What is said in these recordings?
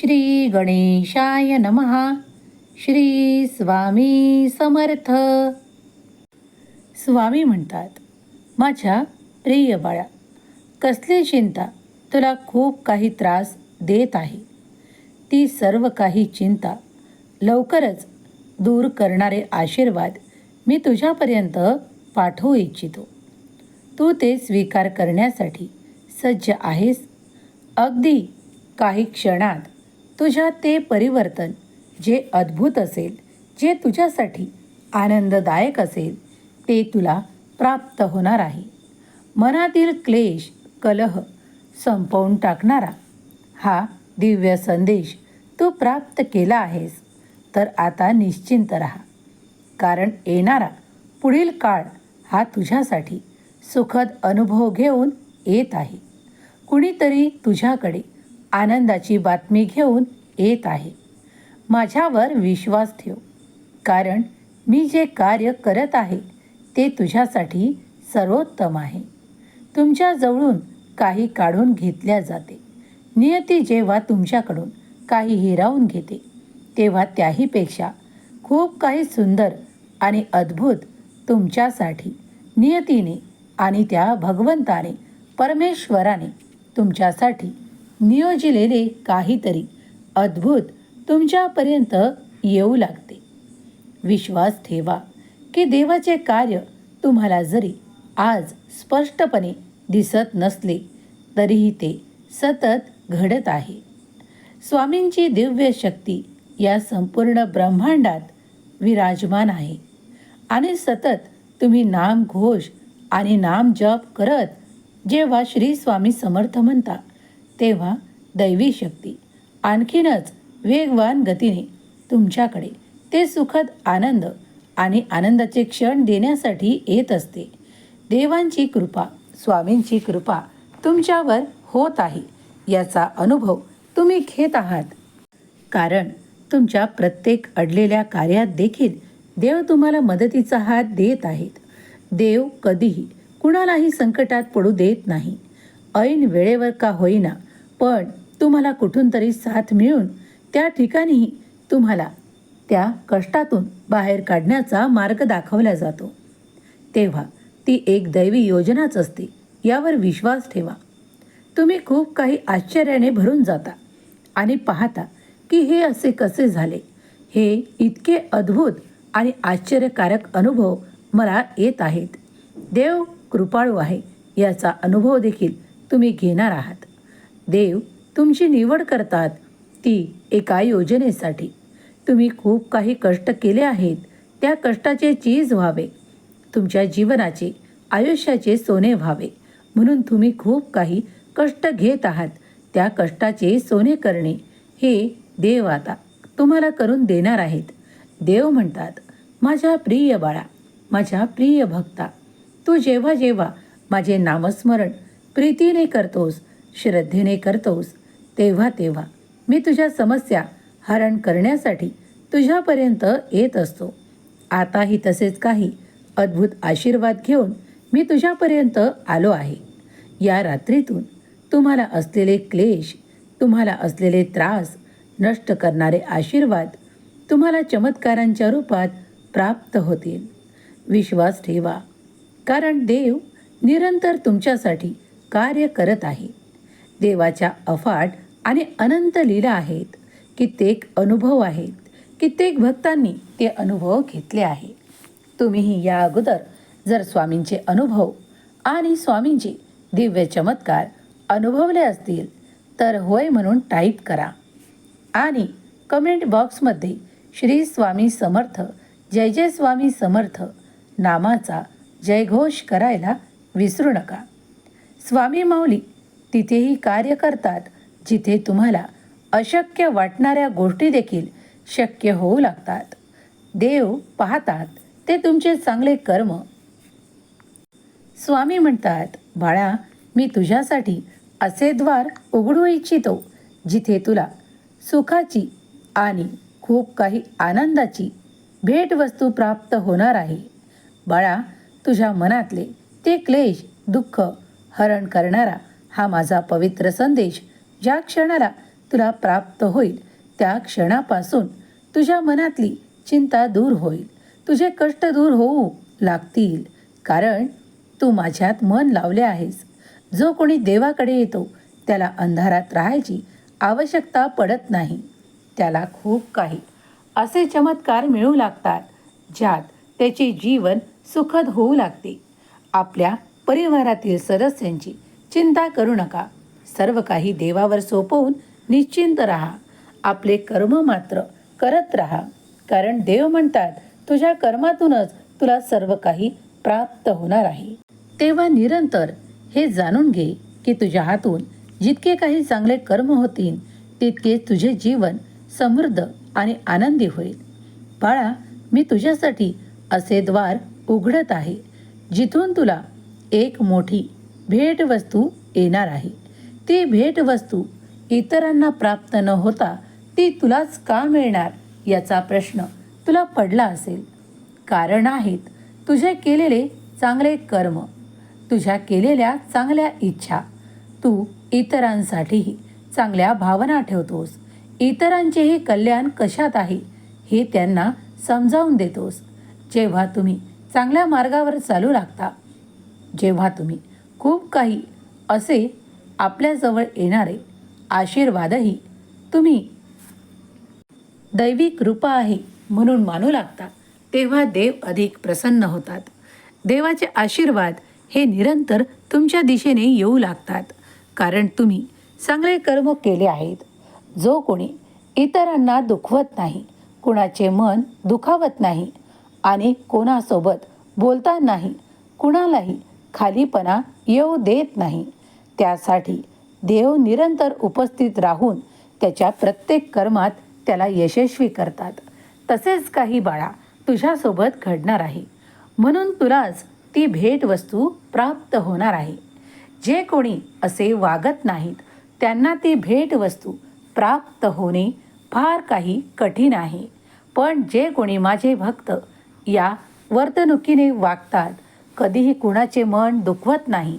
श्री गणेशाय नमहा श्री स्वामी समर्थ. स्वामी म्हणतात माझ्या प्रिय बाळा कसली चिंता तुला खूप काही त्रास देत आहे. ती सर्व काही चिंता लवकरच दूर करणारे आशीर्वाद मी तुझ्यापर्यंत पाठवू इच्छितो. तू ते स्वीकार करण्यासाठी सज्ज आहेस. अगदी काही क्षणात तुझ्या ते परिवर्तन जे अद्भुत असेल जे तुझ्यासाठी आनंददायक असेल ते तुला प्राप्त होणार आहे. मनातील क्लेश कलह संपवून टाकणारा हा दिव्य संदेश तू प्राप्त केला आहेस तर आता निश्चिंत राहा. कारण येणारा पुढील काळ हा तुझ्यासाठी सुखद अनुभव घेऊन येत आहे. कुणीतरी तुझ्याकडे आनंदाची बातमी घेऊन येत आहे. माझ्यावर विश्वास ठेव. कारण मी जे कार्य करत आहे ते तुझ्यासाठी सर्वोत्तम आहे. तुमच्याजवळून काही काढून घेतल्या जाते. नियती जेव्हा तुमच्याकडून काही हिरावून घेते तेव्हा त्याहीपेक्षा खूप काही सुंदर आणि अद्भुत तुमच्यासाठी नियतीने आणि त्या भगवंताने परमेश्वराने तुमच्यासाठी नियोजिलेले काहीतरी अद्भुत तुमच्यापर्यंत येऊ लागते. विश्वास ठेवा की देवाचे कार्य तुम्हाला जरी आज स्पष्टपणे दिसत नसले तरीही ते सतत घडत आहे. स्वामींची दिव्य शक्ती या संपूर्ण ब्रह्मांडात विराजमान आहे आणि सतत तुम्ही नाम घोष आणि नाम जप करत जेव्हा श्री स्वामी समर्थ म्हणता तेव्हा दैवी शक्ती आणखीनच वेगवान गतीने तुमच्याकडे ते सुखद आनंद आणि आनंदाचे क्षण देण्यासाठी येत असते. देवांची कृपा स्वामींची कृपा तुमच्यावर होत आहे याचा अनुभव तुम्ही घेत आहात. कारण तुमच्या प्रत्येक अडलेल्या कार्यात देखील देव तुम्हाला मदतीचा हात देत आहेत. देव कधीही कुणालाही संकटात पडू देत नाही. ऐन वेळेवर का होईना पण तुम्हाला कुठून तरी साथ मिळून त्या ठिकाणीही तुम्हाला त्या कष्टातून बाहेर काढण्याचा मार्ग दाखवला जातो. तेव्हा ती एक दैवी योजनाच असते यावर विश्वास ठेवा. तुम्ही खूप काही आश्चर्याने भरून जाता आणि पाहता की हे असे कसे झाले. हे इतके अद्भुत आणि आश्चर्यकारक अनुभव मला येत आहेत. देव कृपाळू आहे याचा अनुभव देखील तुम्ही घेणार आहात. देव तुमची निवड करतात ती एका योजनेसाठी. तुम्ही खूप काही कष्ट केले आहेत त्या कष्टाचे चीज व्हावे. तुमच्या जीवनाचे आयुष्याचे सोने व्हावे. म्हणून तुम्ही खूप काही कष्ट घेत आहात त्या कष्टाचे सोने करणे. हे देव आता तुम्हाला करून देणार आहेत. देव म्हणतात माझ्या प्रिय बाळा माझ्या प्रिय भक्ता तू जेव्हा जेव्हा माझे नामस्मरण प्रीतीने करतोस श्रद्धेने करतोस तेव्हा तेव्हा मी तुझ्या समस्या हरण करण्यासाठी तुझ्यापर्यंत येत असतो. आताही तसेच काही अद्भुत आशीर्वाद घेऊन मी तुझ्यापर्यंत आलो आहे. या रात्रीतून तुम्हाला असलेले क्लेश तुम्हाला असलेले त्रास नष्ट करणारे आशीर्वाद तुम्हाला चमत्कारांच्या रूपात प्राप्त होतील. विश्वास ठेवा कारण देव निरंतर तुमच्यासाठी कार्य करत आहे. देवाच्या अफाट आणि अनंत लीला आहेत. कित्येक अनुभव आहेत. कित्येक भक्तांनी ते अनुभव घेतले आहे. तुम्हीही या अगोदर जर स्वामींचे अनुभव आणि स्वामींचे दिव्य चमत्कार अनुभवले असतील तर होय म्हणून टाईप करा आणि कमेंट बॉक्समध्ये श्री स्वामी समर्थ जय जय स्वामी समर्थ नामाचा जयघोष करायला विसरू नका. स्वामी माऊली तिथेही कार्य करतात जिथे तुम्हाला अशक्य वाटणाऱ्या गोष्टी देखील शक्य होऊ लागतात. देव पाहतात ते तुमचे चांगले कर्म. स्वामी म्हणतात बाळा मी तुझ्यासाठी असे द्वार उघडू इच्छितो जिथे तुला सुखाची आणि खूप काही आनंदाची भेटवस्तू प्राप्त होणार आहे. बाळा तुझ्या मनातले ते क्लेश दुःख हरण करणारा हा माझा पवित्र संदेश. ज्या क्षणाला तुला प्राप्त होईल त्या क्षणापासून तुझ्या मनातली चिंता दूर होईल. तुझे कष्ट दूर होऊ लागतील. कारण तू माझ्यात मन लावले आहेस. जो कोणी देवाकडे येतो त्याला अंधारात राहायची आवश्यकता पडत नाही. त्याला खूप काही असे चमत्कार मिळू लागतात ज्यात त्याचे जीवन सुखद होऊ लागते. आपल्या परिवारातील सदस्यांची चिंता करू नका. सर्व काही देवावर सोपवून निश्चिंत राहा. आपले कर्म मात्र करत राहा. कारण देव म्हणतात तुझ्या कर्मातूनच तुला सर्व काही प्राप्त होणार आहे. तेव्हा निरंतर हे जाणून घे की तुझ्या हातून जितके काही चांगले कर्म होतील तितके तुझे जीवन समृद्ध आणि आनंदी होईल. बाळा मी तुझ्यासाठी असे द्वार उघडत आहे जिथून तुला एक मोठी भेटवस्तू येणार आहे. ती भेटवस्तू इतरांना प्राप्त न होता ती तुलाच का मिळणार याचा प्रश्न तुला पडला असेल. कारण आहेत तुझे केलेले चांगले कर्म तुझ्या केलेल्या चांगल्या इच्छा. तू इतरांसाठीही चांगल्या भावना ठेवतोस. इतरांचेही कल्याण कशात आहे हे त्यांना समजावून देतोस. जेव्हा तुम्ही चांगल्या मार्गावर चालू लागता जेव्हा तुम्ही खूप काही असे आपल्याजवळ येणारे आशीर्वादही तुम्ही दैवी कृपा आहे म्हणून मानू लागता तेव्हा देव अधिक प्रसन्न होतात. देवाचे आशीर्वाद हे निरंतर तुमच्या दिशेने येऊ लागतात कारण तुम्ही चांगले कर्म केले आहेत. जो कोणी इतरांना दुखवत नाही कुणाचे मन दुखावत नाही आणि कोणासोबत बोलता नाही कुणालाही खालीपणा येऊ देत नाही. त्यासाठी देव निरंतर उपस्थित राहून त्याच्या प्रत्येक कर्मात त्याला यशस्वी करतात. तसेच काही बाळा तुझ्यासोबत घडणार आहे. म्हणून तुलाच ती भेटवस्तू प्राप्त होणार आहे. जे कोणी असे वागत नाहीत त्यांना ती भेटवस्तू प्राप्त होणे फार काही कठीण आहे. पण जे कोणी माझे भक्त या वर्तणुकीने वागतात कधीही कुणाचे मन दुखवत नाही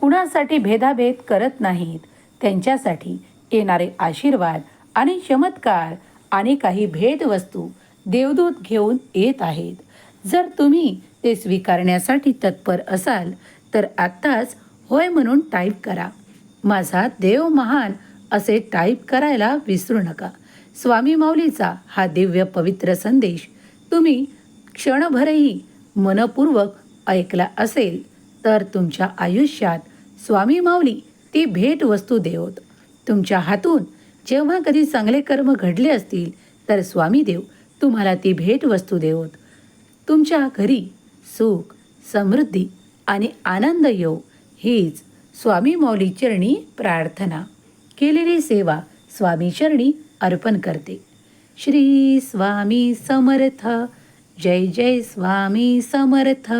कुणासाठी भेदाभेद करत नाहीत त्यांच्यासाठी येणारे आशीर्वाद आणि चमत्कार आणि काही भेदवस्तू देवदूत घेऊन येत आहेत. जर तुम्ही ते स्वीकारण्यासाठी तत्पर असाल तर आत्ताच होय म्हणून टाईप करा. माझा देव महान असे टाईप करायला विसरू नका. स्वामी माऊलीचा हा दिव्य पवित्र संदेश तुम्ही क्षणभरही मनपूर्वक ऐकला असेल तर तुमच्या आयुष्यात स्वामी माऊली ती भेटवस्तू देवत. तुमच्या हातून जेव्हा कधी चांगले कर्म घडले असतील तर स्वामी देव तुम्हाला ती भेटवस्तू देवत. तुमच्या घरी सुख समृद्धी आणि आनंद येऊ हीच स्वामी माऊली चरणी प्रार्थना. केलेली सेवा स्वामी चरणी अर्पण करते. श्री स्वामी समर्थ. जय जय स्वामी समर्थ.